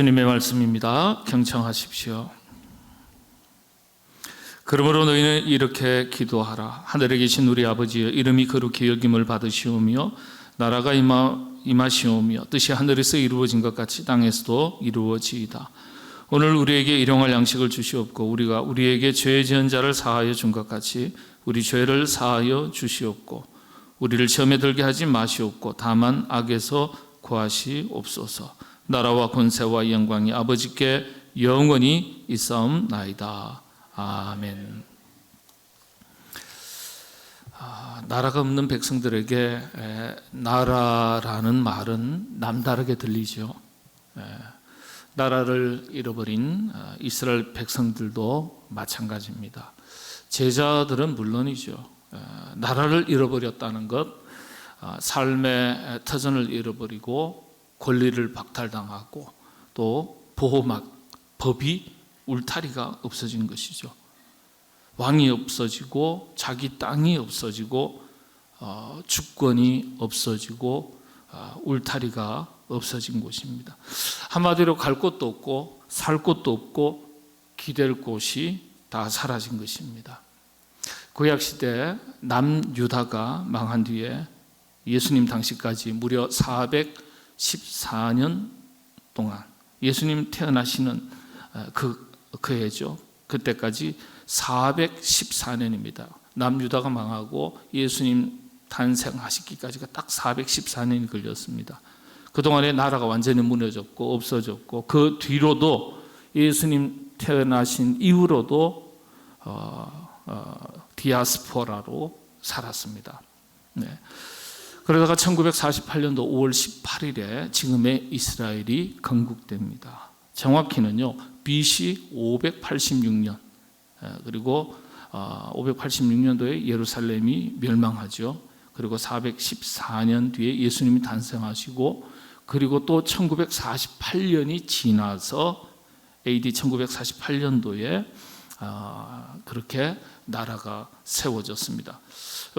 주님의 말씀입니다. 경청하십시오. 그러므로 너희는 이렇게 기도하라. 하늘에 계신 우리 아버지여 이름이 거룩히 여김을 받으시오며 나라가 임하, 임하시오며 뜻이 하늘에서 이루어진 것 같이 땅에서도 이루어지이다. 오늘 우리에게 일용할 양식을 주시옵고 우리가 우리에게 죄 지은 자를 사하여 준 것 같이 우리 죄를 사하여 주시옵고 우리를 시험에 들게 하지 마시옵고 다만 악에서 구하시옵소서. 나라와 권세와 영광이 아버지께 영원히 있사옵나이다. 아멘. 아, 나라가 없는 백성들에게 에, 나라라는 말은 남다르게 들리죠. 에, 나라를 잃어버린 어, 이스라엘 백성들도 마찬가지입니다. 제자들은 물론이죠. 에, 나라를 잃어버렸다는 것, 어, 삶의 터전을 잃어버리고 권리를 박탈당하고 또 보호막 법이 울타리가 없어진 것이죠. 왕이 없어지고 자기 땅이 없어지고 어, 주권이 없어지고 어, 울타리가 없어진 곳입니다. 한마디로 갈 곳도 없고 살 곳도 없고 기댈 곳이 다 사라진 것입니다. 구약 시대 남유다가 망한 뒤에 예수님 당시까지 무려 414년 동안 예수님 태어나시는 어, 그, 그 해죠. 그때까지 414년입니다. 남유다가 망하고 예수님 탄생하시기까지가 딱 414년이 걸렸습니다. 그동안에 나라가 완전히 무너졌고 없어졌고 그 뒤로도 예수님 태어나신 이후로도 어, 어, 디아스포라로 살았습니다. 네. 그러다가 1948년도 5월 18일에 지금의 이스라엘이 건국됩니다. 정확히는요, BC 586년, 그리고 586년도에 예루살렘이 멸망하죠. 그리고 414년 뒤에 예수님이 탄생하시고, 그리고 또 1948년이 지나서 AD 1948년도에 아, 그렇게 나라가 세워졌습니다.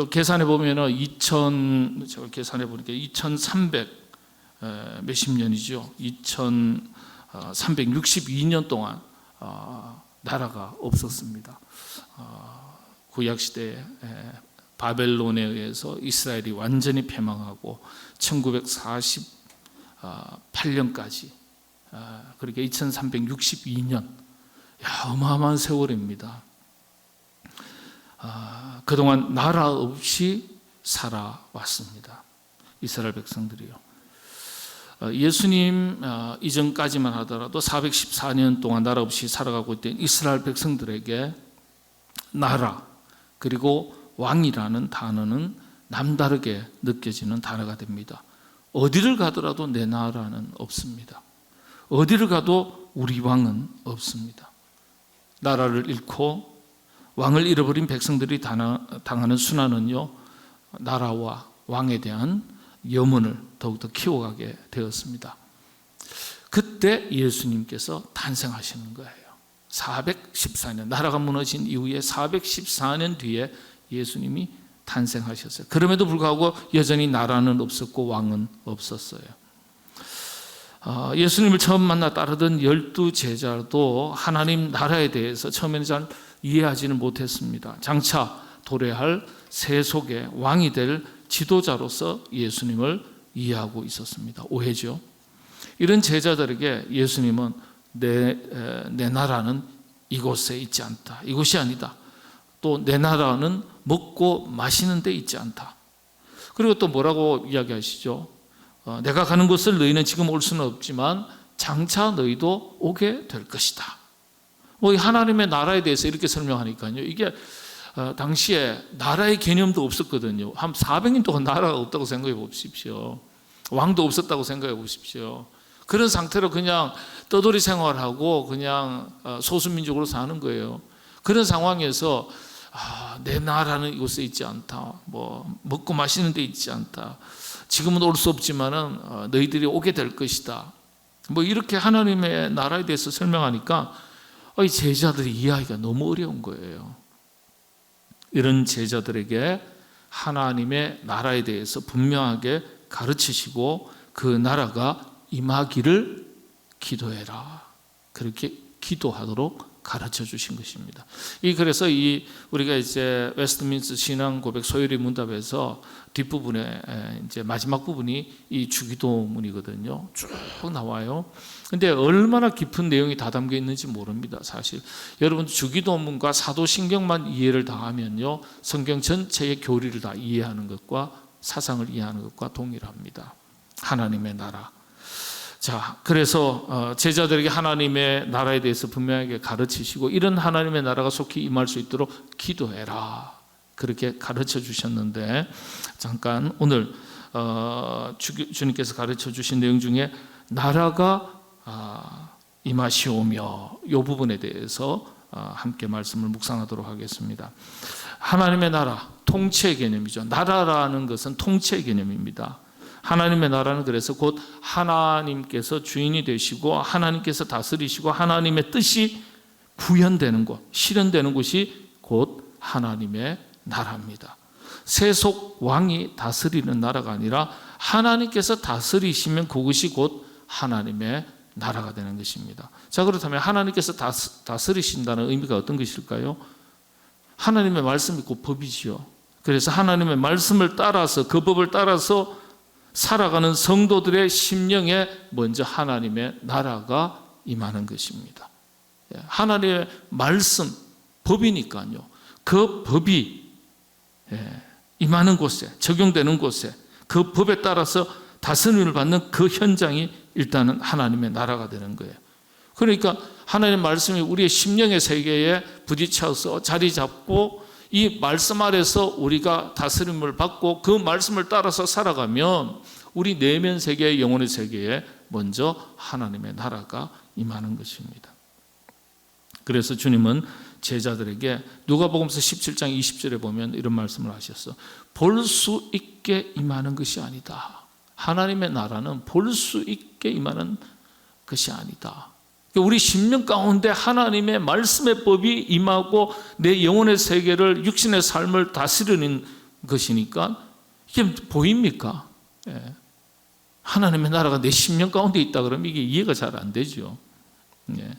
계산해 보면은 2000 제가 계산해 보니까 2300 몇십 년이죠. 2362년 동안 어, 나라가 없었습니다. 어, 구약 시대에 바벨론에 의해서 이스라엘이 완전히 패망하고 1948년까지 그러니까 2362년 야, 어마어마한 세월입니다. 아, 그동안 나라 없이 살아왔습니다. 이스라엘 백성들이요. 어, 예수님 어, 이전까지만 하더라도 414년 동안 나라 없이 살아가고 있던 이스라엘 백성들에게 나라 그리고 왕이라는 단어는 남다르게 느껴지는 단어가 됩니다. 어디를 가더라도 내 나라는 없습니다. 어디를 가도 우리 왕은 없습니다. 나라를 잃고 왕을 잃어버린 백성들이 당하는 순환은요, 나라와 왕에 대한 염원을 더욱더 키워가게 되었습니다. 그때 예수님께서 탄생하시는 거예요. 414년, 나라가 무너진 이후에 414년 뒤에 예수님이 탄생하셨어요. 그럼에도 불구하고 여전히 나라는 없었고 왕은 없었어요. 아, 예수님을 처음 만나 따르던 열두 제자도 하나님 나라에 대해서 처음에는 잘 이해하지는 못했습니다. 장차 도래할 세속의 왕이 될 지도자로서 예수님을 이해하고 있었습니다. 오해죠. 이런 제자들에게 예수님은 내, 내 나라는 이곳에 있지 않다. 이곳이 아니다. 또 내 나라는 먹고 마시는 데 있지 않다. 그리고 또 뭐라고 이야기하시죠? 어, 내가 가는 곳을 너희는 지금 올 수는 없지만 장차 너희도 오게 될 것이다. 뭐 하나님의 나라에 대해서 이렇게 설명하니까요. 이게 어, 당시에 나라의 개념도 없었거든요. 한 400년 동안 나라가 없다고 생각해 보십시오. 왕도 없었다고 생각해 보십시오. 그런 상태로 그냥 떠돌이 생활하고 그냥 어, 소수민족으로 사는 거예요. 그런 상황에서 아, 내 나라는 이곳에 있지 않다. 뭐 먹고 마시는 데 있지 않다. 지금은 올 수 없지만은 어, 너희들이 오게 될 것이다. 뭐 이렇게 하나님의 나라에 대해서 설명하니까 이 제자들이 이해하기가 너무 어려운 거예요. 이런 제자들에게 하나님의 나라에 대해서 분명하게 가르치시고 그 나라가 임하기를 기도해라. 그렇게 기도하도록 가르쳐 주신 것입니다. 이 그래서 이 우리가 이제 웨스트민스 신앙 고백 소요리 문답에서 뒷부분에 에, 이제 마지막 부분이 이 주기도문이거든요. 쭉 나와요. 근데 얼마나 깊은 내용이 다 담겨 있는지 모릅니다. 사실 여러분 주기도문과 사도신경만 이해를 다 하면요 성경 전체의 교리를 다 이해하는 것과 사상을 이해하는 것과 동일합니다. 하나님의 나라. 자, 그래서 어, 제자들에게 하나님의 나라에 대해서 분명하게 가르치시고 이런 하나님의 나라가 속히 임할 수 있도록 기도해라. 그렇게 가르쳐 주셨는데 잠깐 오늘 어, 주, 주님께서 가르쳐 주신 내용 중에 나라가 아, 임하시오며 이 부분에 대해서 아, 함께 말씀을 묵상하도록 하겠습니다. 하나님의 나라 통치 개념이죠. 나라라는 것은 통치 개념입니다. 하나님의 나라는 그래서 곧 하나님께서 주인이 되시고 하나님께서 다스리시고 하나님의 뜻이 구현되는 곳, 실현되는 곳이 곧 하나님의 나라입니다. 세속 왕이 다스리는 나라가 아니라 하나님께서 다스리시면 그것이 곧 하나님의 나라가 되는 것입니다. 자, 그렇다면 하나님께서 다스, 다스리신다는 의미가 어떤 것일까요? 하나님의 말씀이 곧 법이지요. 그래서 하나님의 말씀을 따라서 그 법을 따라서 살아가는 성도들의 심령에 먼저 하나님의 나라가 임하는 것입니다. 예, 하나님의 말씀, 법이니까요. 그 법이 예, 임하는 곳에, 적용되는 곳에 그 법에 따라서 다스림을 받는 그 현장이 일단은 하나님의 나라가 되는 거예요. 그러니까 하나님의 말씀이 우리의 심령의 세계에 부딪혀서 자리 잡고 이 말씀 아래서 우리가 다스림을 받고 그 말씀을 따라서 살아가면 우리 내면 세계의 영혼의 세계에 먼저 하나님의 나라가 임하는 것입니다. 그래서 주님은 제자들에게 누가복음서 17장 20절에 보면 이런 말씀을 하셨어. 볼 수 있게 임하는 것이 아니다. 하나님의 나라는 볼 수 있게 임하는 것이 아니다. 우리 심령 가운데 하나님의 말씀의 법이 임하고 내 영혼의 세계를 육신의 삶을 다스리는 것이니까 이게 보입니까? 예. 하나님의 나라가 내 심령 가운데 있다 그러면 이게 이해가 잘 안 되죠. 예.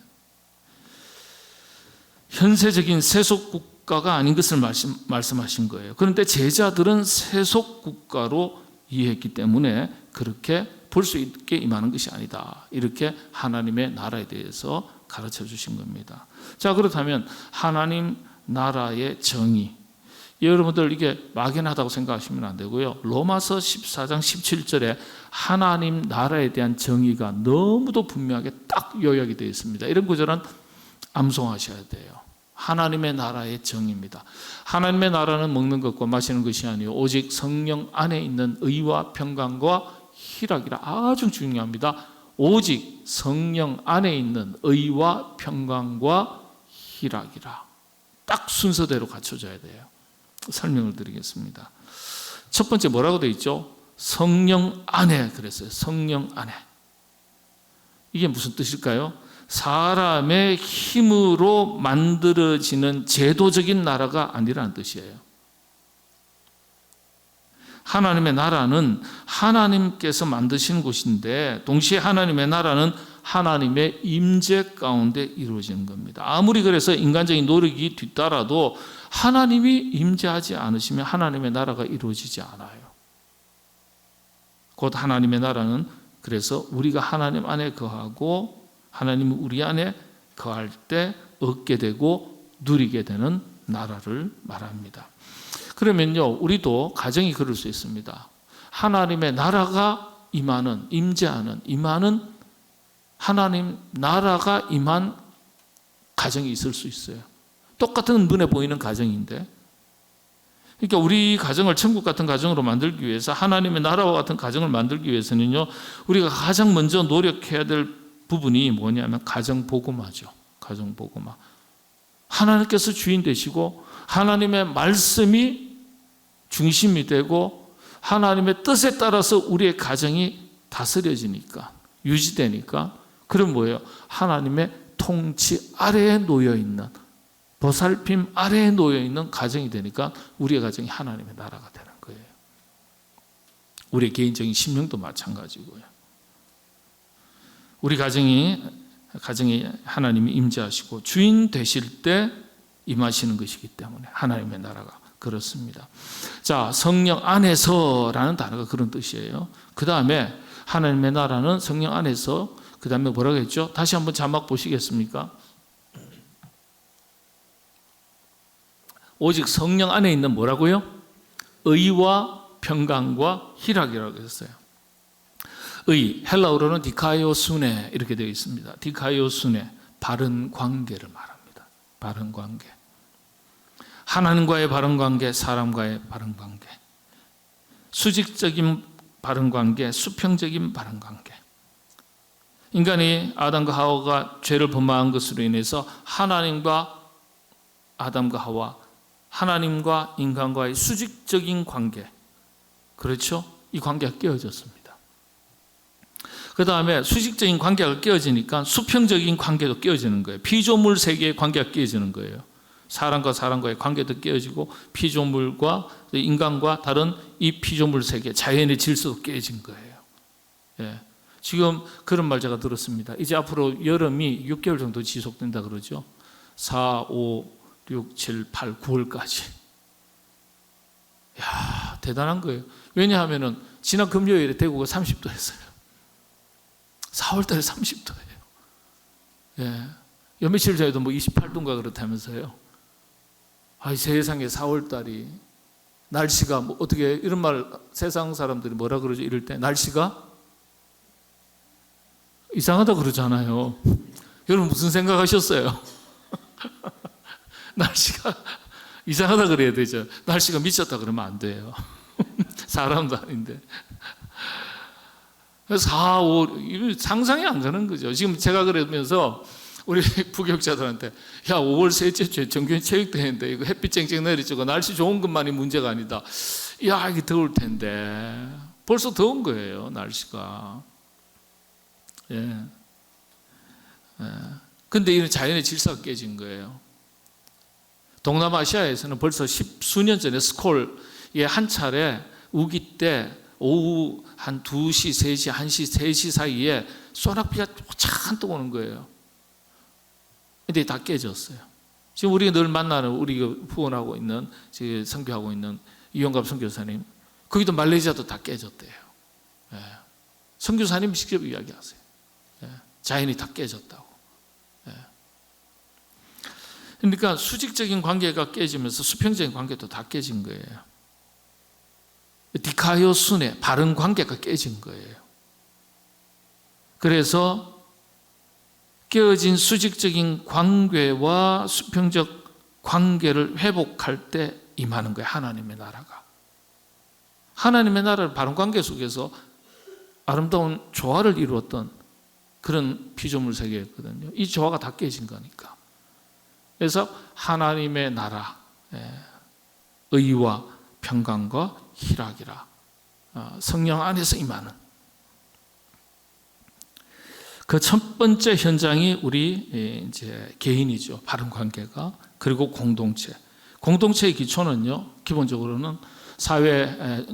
현세적인 세속 국가가 아닌 것을 말씀, 말씀하신 거예요. 그런데 제자들은 세속 국가로 이해했기 때문에 그렇게 볼 수 있게 임하는 것이 아니다. 이렇게 하나님의 나라에 대해서 가르쳐 주신 겁니다. 자, 그렇다면 하나님 나라의 정의. 여러분들 이게 막연하다고 생각하시면 안 되고요. 로마서 14장 17절에 하나님 나라에 대한 정의가 너무도 분명하게 딱 요약이 되어 있습니다. 이런 구절은 암송하셔야 돼요. 하나님의 나라의 정의입니다. 하나님의 나라는 먹는 것과 마시는 것이 아니요 오직 성령 안에 있는 의와 평강과 희락이라 아주 중요합니다. 오직 성령 안에 있는 의와 평강과 희락이라 딱 순서대로 갖춰져야 돼요. 설명을 드리겠습니다. 첫 번째 뭐라고 되어 있죠? 성령 안에 그랬어요. 성령 안에. 이게 무슨 뜻일까요? 사람의 힘으로 만들어지는 제도적인 나라가 아니라는 뜻이에요. 하나님의 나라는 하나님께서 만드신 곳인데 동시에 하나님의 나라는 하나님의 임재 가운데 이루어지는 겁니다. 아무리 그래서 인간적인 노력이 뒤따라도 하나님이 임재하지 않으시면 하나님의 나라가 이루어지지 않아요. 곧 하나님의 나라는 그래서 우리가 하나님 안에 거하고 하나님이 우리 안에 거할 때 얻게 되고 누리게 되는 나라를 말합니다. 그러면요, 우리도 가정이 그럴 수 있습니다. 하나님의 나라가 임하는, 임재하는, 임하는 하나님 나라가 임한 가정이 있을 수 있어요. 똑같은 눈에 보이는 가정인데. 그러니까 우리 가정을 천국 같은 가정으로 만들기 위해서 하나님의 나라와 같은 가정을 만들기 위해서는요, 우리가 가장 먼저 노력해야 될 부분이 뭐냐면 가정 복음화죠. 가정 복음화. 하나님께서 주인 되시고 하나님의 말씀이 중심이 되고 하나님의 뜻에 따라서 우리의 가정이 다스려지니까 유지되니까 그럼 뭐예요? 하나님의 통치 아래에 놓여 있는 보살핌 아래에 놓여 있는 가정이 되니까 우리의 가정이 하나님의 나라가 되는 거예요. 우리의 개인적인 심령도 마찬가지고요. 우리 가정이 가정에 하나님이 임재하시고 주인 되실 때 임하시는 것이기 때문에 하나님의 나라가 그렇습니다. 자, 성령 안에서라는 단어가 그런 뜻이에요. 그 다음에 하나님의 나라는 성령 안에서 그 다음에 뭐라고 했죠? 다시 한번 자막 보시겠습니까? 오직 성령 안에 있는 뭐라고요? 의와 평강과 희락이라고 했어요. 의 헬라어로는 디카이오순네 이렇게 되어 있습니다. 디카이오순네 바른 관계를 말합니다. 바른 관계. 하나님과의 바른 관계, 사람과의 바른 관계. 수직적인 바른 관계, 수평적인 바른 관계. 인간이 아담과 하와가 죄를 범한 것으로 인해서 하나님과 아담과 하와, 하나님과 인간과의 수직적인 관계. 그렇죠? 이 관계가 깨어졌습니다. 그 다음에 수직적인 관계가 깨어지니까 수평적인 관계도 깨어지는 거예요. 피조물 세계의 관계가 깨어지는 거예요. 사람과 사람과의 관계도 깨어지고 피조물과 인간과 다른 이 피조물 세계, 자연의 질서도 깨어진 거예요. 예. 지금 그런 말 제가 들었습니다. 이제 앞으로 여름이 6개월 정도 지속된다 그러죠. 4, 5, 6, 7, 8, 9월까지. 야 대단한 거예요. 왜냐하면은 지난 금요일에 대구가 30도 했어요. 4월 달에 30도예요. 예. 요 며칠 전에도 뭐 28도인가 그렇다면서요. 아, 세상에 4월 달이 날씨가 뭐 어떻게 이런 말 세상 사람들이 뭐라 그러죠? 이럴 때 날씨가 이상하다 그러잖아요. 여러분 무슨 생각하셨어요? 날씨가 이상하다 그래야 되죠. 날씨가 미쳤다 그러면 안 돼요. 사람도 아닌데. 4, 5, 이거 상상이 안 가는 거죠. 지금 제가 그러면서 우리 부교육자들한테 야 5월 셋째 주 정규 체육대회인데 이거 햇빛 쨍쨍 내리쬐고 날씨 좋은 것만이 문제가 아니다. 야 이게 더울 텐데 벌써 더운 거예요 날씨가. 예. 예. 근데 이런 자연의 질서가 깨진 거예요. 동남아시아에서는 벌써 십수년 전에 스콜에 한 차례 우기 때 오후 한 2시, 3시, 1시, 3시 사이에 소낙비가 잔뜩 오는 거예요. 근데 다 깨졌어요. 지금 우리가 늘 만나는 우리가 후원하고 있는 지금 성교하고 있는 이용갑 선교사님 거기도 말레이시아도 다 깨졌대요. 예. 선교사님 직접 이야기하세요. 예. 자연이 다 깨졌다고. 예. 그러니까 수직적인 관계가 깨지면서 수평적인 관계도 다 깨진 거예요. 디카이오순의 바른 관계가 깨진 거예요. 그래서 깨어진 수직적인 관계와 수평적 관계를 회복할 때 임하는 거예요. 하나님의 나라가. 하나님의 나라를 바른 관계 속에서 아름다운 조화를 이루었던 그런 피조물 세계였거든요. 이 조화가 다 깨진 거니까. 그래서 하나님의 나라, 예, 의와 평강과 희락이라 어, 성령 안에서 임하는 그 첫 번째 현장이 우리 예, 이제 개인이죠 바른 관계가 그리고 공동체 공동체의 기초는요 기본적으로는 사회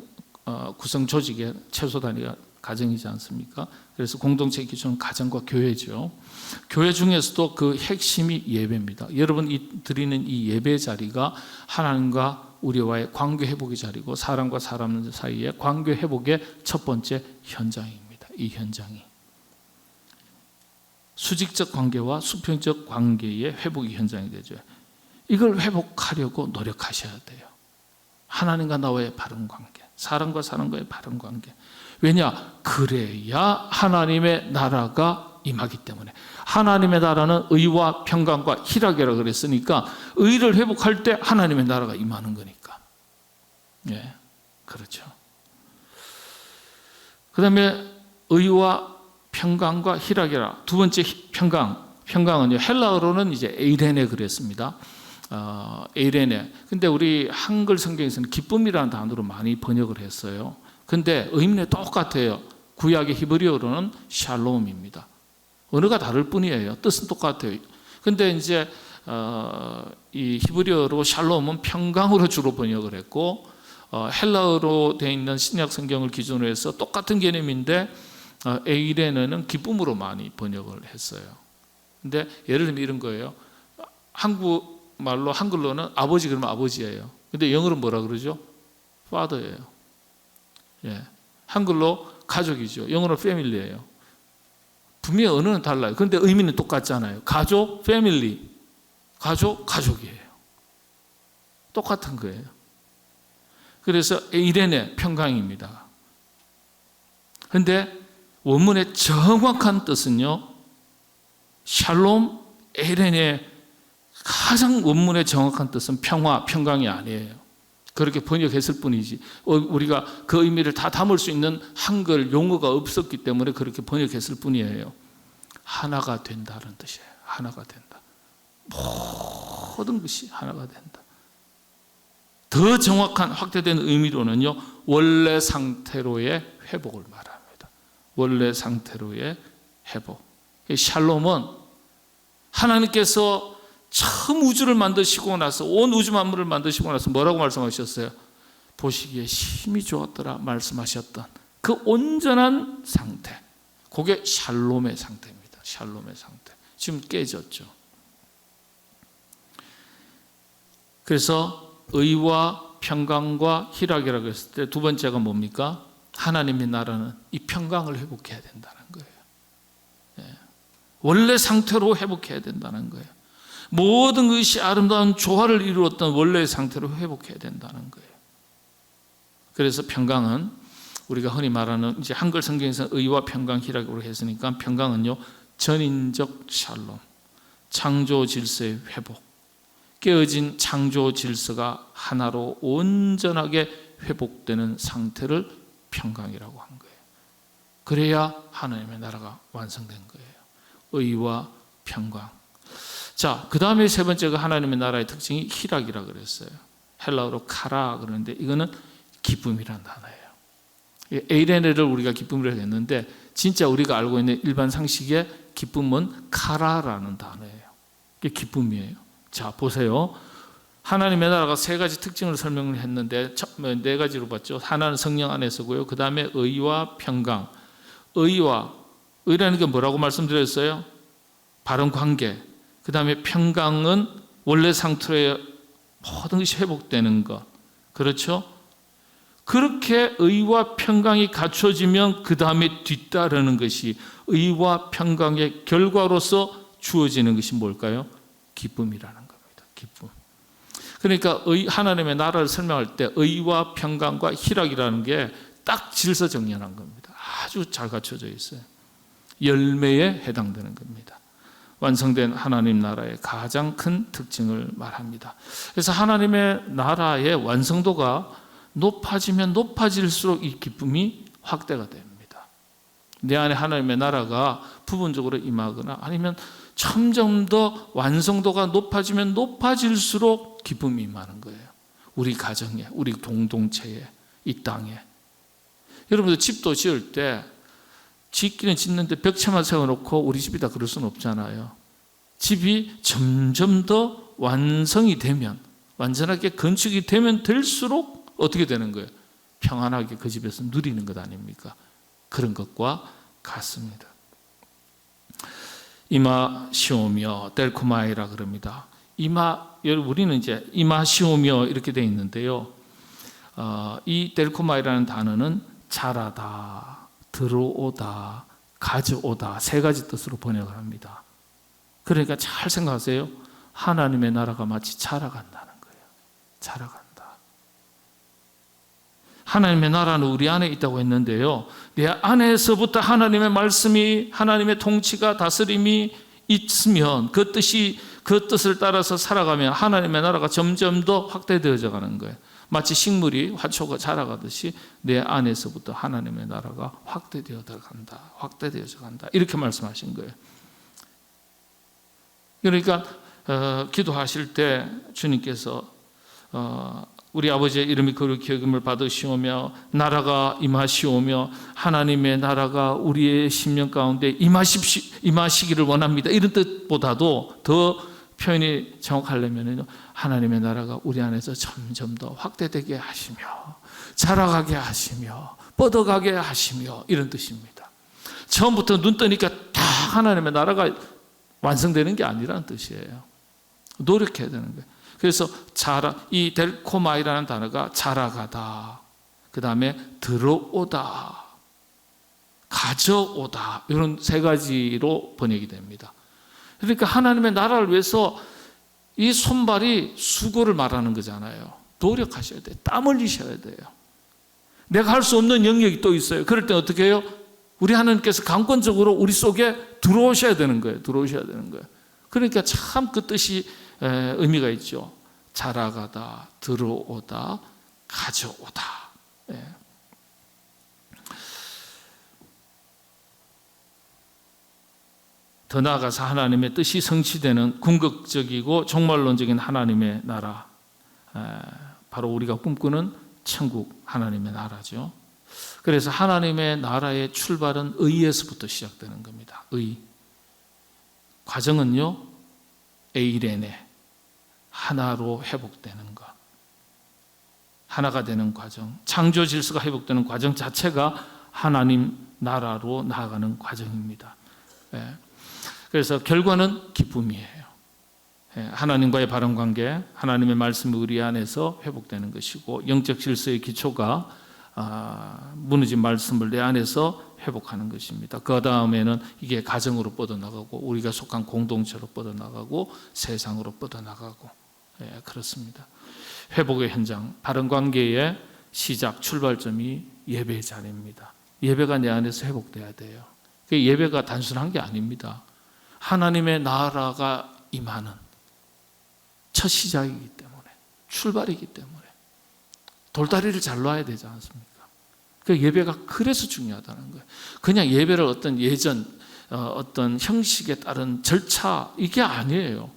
어, 구성 조직의 최소 단위가 가정이지 않습니까? 그래서 공동체 기초는 가정과 교회죠. 교회 중에서도 그 핵심이 예배입니다. 여러분 이 드리는 이 예배 자리가 하나님과 우리와의 관계 회복의 자리고 사람과 사람 사이의 관계 회복의 첫 번째 현장입니다. 이 현장이 수직적 관계와 수평적 관계의 회복의 현장이 되죠. 이걸 회복하려고 노력하셔야 돼요. 하나님과 나와의 바른 관계, 사람과 사람과의 바른 관계. 왜냐? 그래야 하나님의 나라가 임하기 때문에 하나님의 나라는 의와 평강과 희락이라 그랬으니까 의를 회복할 때 하나님의 나라가 임하는 거니까. 예. 그렇죠. 그다음에 의와 평강과 희락이라 두 번째 평강 평강은요 헬라어로는 이제 에이레네 그랬습니다. 어, 에이레네. 근데 우리 한글 성경에서는 기쁨이라는 단어로 많이 번역을 했어요. 근데 의미는 똑같아요. 구약의 히브리어로는 샬롬입니다. 언어가 다를 뿐이에요. 뜻은 똑같아요. 근데 이제 어, 이 히브리어로 샬롬은 평강으로 주로 번역을 했고 어, 헬라어로 되어 있는 신약 성경을 기준으로 해서 똑같은 개념인데 어, 에이레네는 기쁨으로 많이 번역을 했어요. 근데 예를 들면 이런 거예요. 한국 말로 한글로는 아버지 그러면 아버지예요. 근데 영어로 뭐라 그러죠? father예요. 예. 한글로 가족이죠. 영어로 family예요. 분명히 언어는 달라요. 그런데 의미는 똑같잖아요. 가족, 패밀리. 가족, 가족이에요. 똑같은 거예요. 그래서 에이렌의 평강입니다. 그런데 원문의 정확한 뜻은요, 샬롬, 에이렌의 가장 원문의 정확한 뜻은 평화, 평강이 아니에요. 그렇게 번역했을 뿐이지. 어, 우리가 그 의미를 다 담을 수 있는 한글 용어가 없었기 때문에 그렇게 번역했을 뿐이에요. 하나가 된다는 뜻이에요. 하나가 된다. 모든 것이 하나가 된다. 더 정확한 확대된 의미로는요, 원래 상태로의 회복을 말합니다. 원래 상태로의 회복. 이 샬롬은 하나님께서 처음 우주를 만드시고 나서 온 우주 만물을 만드시고 나서 뭐라고 말씀하셨어요? 보시기에 심히 좋았더라 말씀하셨던 그 온전한 상태. 그게 샬롬의 상태입니다. 샬롬의 상태. 지금 깨졌죠. 그래서 의와 평강과 희락이라고 했을 때 두 번째가 뭡니까? 하나님의 나라는 이 평강을 회복해야 된다는 거예요. 예. 원래 상태로 회복해야 된다는 거예요. 모든 것이 아름다운 조화를 이루었던 원래의 상태로 회복해야 된다는 거예요. 그래서 평강은 우리가 흔히 말하는 이제 한글 성경에서 의와 평강 희락으로 했으니까 평강은요 전인적 샬롬, 창조 질서의 회복, 깨어진 창조 질서가 하나로 온전하게 회복되는 상태를 평강이라고 한 거예요. 그래야 하나님의 나라가 완성된 거예요. 의와 평강. 자, 그 다음에 세 번째가 하나님의 나라의 특징이 희락이라 그랬어요. 헬라어로 카라 그러는데 이거는 기쁨이란 단어예요. 에이레네를 우리가 기쁨이라고 했는데 진짜 우리가 알고 있는 일반 상식의 기쁨은 카라라는 단어예요. 이게 기쁨이에요. 자, 보세요. 하나님의 나라가 세 가지 특징을 설명을 했는데 네 가지로 봤죠. 하나는 성령 안에서고요. 그 다음에 의와 평강. 의와 의라는 게 뭐라고 말씀드렸어요? 바른 관계. 그 다음에 평강은 원래 상태의 모든 것이 회복되는 것. 그렇죠? 그렇게 의와 평강이 갖춰지면 그 다음에 뒤따르는 것이 의와 평강의 결과로서 주어지는 것이 뭘까요? 기쁨이라는 겁니다. 기쁨. 그러니까 의, 하나님의 나라를 설명할 때 의와 평강과 희락이라는 게 딱 질서 정연한 겁니다. 아주 잘 갖춰져 있어요. 열매에 해당되는 겁니다. 완성된 하나님 나라의 가장 큰 특징을 말합니다. 그래서 하나님의 나라의 완성도가 높아지면 높아질수록 이 기쁨이 확대가 됩니다. 내 안에 하나님의 나라가 부분적으로 임하거나 아니면 점점 더 완성도가 높아지면 높아질수록 기쁨이 임하는 거예요. 우리 가정에, 우리 공동체에, 이 땅에. 여러분들 집도 지을 때 짓기는 짓는데 벽체만 세워놓고 우리 집이다 그럴 수는 없잖아요. 집이 점점 더 완성이 되면, 완전하게 건축이 되면 될수록 어떻게 되는 거예요? 평안하게 그 집에서 누리는 것 아닙니까? 그런 것과 같습니다. 이마시오며 델코마이라 그럽니다. 이마 우리는 이제 이마시오며 이렇게 돼 있는데요. 어, 이 델코마이라는 단어는 자라다, 들어오다, 가져오다 세 가지 뜻으로 번역을 합니다. 그러니까 잘 생각하세요. 하나님의 나라가 마치 자라간다는 거예요. 자라간다. 하나님의 나라는 우리 안에 있다고 했는데요. 내 안에서부터 하나님의 말씀이 하나님의 통치가 다스림이 있으면 그 뜻이 그 뜻을 따라서 살아가면 하나님의 나라가 점점 더 확대되어져 가는 거예요. 마치 식물이 화초가 자라가듯이 내 안에서부터 하나님의 나라가 확대되어 간다. 확대되어져 간다. 이렇게 말씀하신 거예요. 그러니까 어, 기도하실 때 주님께서 어, 우리 아버지의 이름이 거룩히 여김을 받으시오며 나라가 임하시오며 하나님의 나라가 우리의 심령 가운데 임하십시 임하시기를 원합니다. 이런 뜻보다도 더 표현이 정확하려면요 하나님의 나라가 우리 안에서 점점 더 확대되게 하시며 자라가게 하시며 뻗어가게 하시며 이런 뜻입니다. 처음부터 눈 뜨니까 다 하나님의 나라가 완성되는 게 아니라는 뜻이에요. 노력해야 되는 거예요. 그래서 자라 이 델코마이라는 단어가 자라가다. 그 다음에 들어오다. 가져오다. 이런 세 가지로 번역이 됩니다. 그러니까 하나님의 나라를 위해서 이 손발이 수고를 말하는 거잖아요. 노력하셔야 돼요. 땀 흘리셔야 돼요. 내가 할 수 없는 영역이 또 있어요. 그럴 때 어떻게 해요? 우리 하나님께서 강권적으로 우리 속에 들어오셔야 되는 거예요. 들어오셔야 되는 거예요. 그러니까 참 그 뜻이 에, 의미가 있죠. 자라가다, 들어오다, 가져오다. 더 나아가서 하나님의 뜻이 성취되는 궁극적이고 종말론적인 하나님의 나라, 에, 바로 우리가 꿈꾸는 천국 하나님의 나라죠. 그래서 하나님의 나라의 출발은 의에서부터 시작되는 겁니다. 의. 과정은요, 에이레네. 하나로 회복되는 것. 하나가 되는 과정. 창조 질서가 회복되는 과정 자체가 하나님 나라로 나아가는 과정입니다. 예. 그래서 결과는 기쁨이에요. 예, 하나님과의 바른 관계, 하나님의 말씀 우리 안에서 회복되는 것이고 영적 질서의 기초가 아, 무너진 말씀을 내 안에서 회복하는 것입니다. 그 다음에는 이게 가정으로 뻗어나가고 우리가 속한 공동체로 뻗어나가고 세상으로 뻗어나가고 예, 그렇습니다. 회복의 현장, 바른 관계의 시작, 출발점이 예배의 자리입니다. 예배가 내 안에서 회복돼야 돼요. 그 예배가 단순한 게 아닙니다. 하나님의 나라가 임하는 첫 시작이기 때문에 출발이기 때문에 돌다리를 잘 놔야 되지 않습니까? 그 예배가 그래서 중요하다는 거예요. 그냥 예배를 어떤 예전 어, 떤 형식에 따른 절차 이게 아니에요.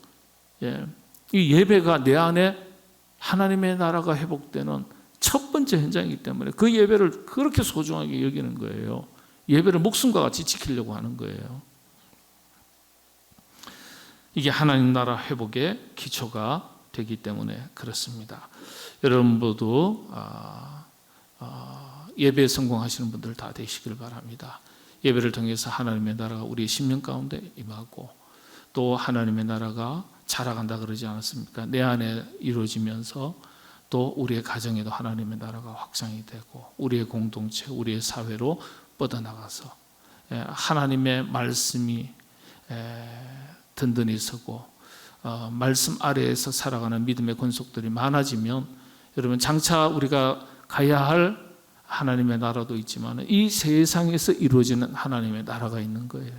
예. 이 예배가 내 안에 하나님의 나라가 회복되는 첫 번째 현장이기 때문에 그 예배를 그렇게 소중하게 여기는 거예요. 예배를 목숨과 같이 지키려고 하는 거예요. 이게 하나님 나라 회복의 기초가 되기 때문에 그렇습니다. 여러분 모두 아, 아, 예배에 성공하시는 분들 다 되시길 바랍니다. 예배를 통해서 하나님의 나라가 우리의 심령 가운데 임하고 또 하나님의 나라가 자라간다 그러지 않았습니까? 내 안에 이루어지면서 또 우리의 가정에도 하나님의 나라가 확장이 되고 우리의 공동체, 우리의 사회로 뻗어나가서 예, 하나님의 말씀이 든든히 서고 어, 말씀 아래에서 살아가는 믿음의 권속들이 많아지면 여러분 장차 우리가 가야 할 하나님의 나라도 있지만 이 세상에서 이루어지는 하나님의 나라가 있는 거예요.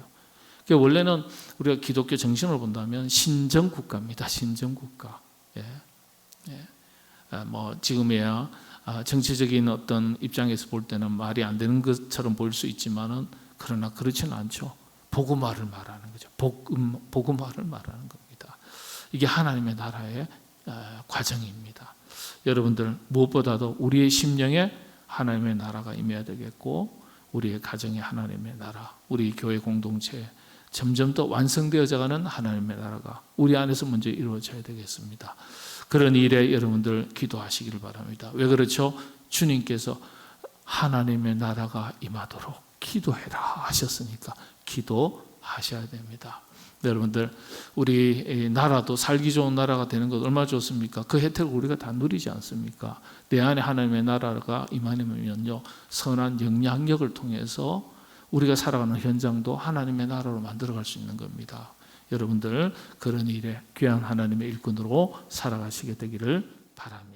그러니까 원래는 우리가 기독교 정신으로 본다면 신정 국가입니다. 신정 국가. 예. 예. 아, 뭐 지금이야 아, 정치적인 어떤 입장에서 볼 때는 말이 안 되는 것처럼 보일 수 있지만은 그러나 그렇지는 않죠. 복음화를 말하는 거죠. 복음 복음화를 말하는 겁니다. 이게 하나님의 나라의 어, 과정입니다. 여러분들 무엇보다도 우리의 심령에 하나님의 나라가 임해야 되겠고 우리의 가정에 하나님의 나라, 우리 교회 공동체 점점 더 완성되어져가는 하나님의 나라가 우리 안에서 먼저 이루어져야 되겠습니다. 그런 일에 여러분들 기도하시기를 바랍니다. 왜 그렇죠? 주님께서 하나님의 나라가 임하도록 기도해라 하셨으니까 기도하셔야 됩니다. 여러분들 우리 나라도 살기 좋은 나라가 되는 것 얼마나 좋습니까? 그 혜택을 우리가 다 누리지 않습니까? 내 안에 하나님의 나라가 임하면요 선한 영향력을 통해서 우리가 살아가는 현장도 하나님의 나라로 만들어갈 수 있는 겁니다. 여러분들 그런 일에 귀한 하나님의 일꾼으로 살아가시게 되기를 바랍니다.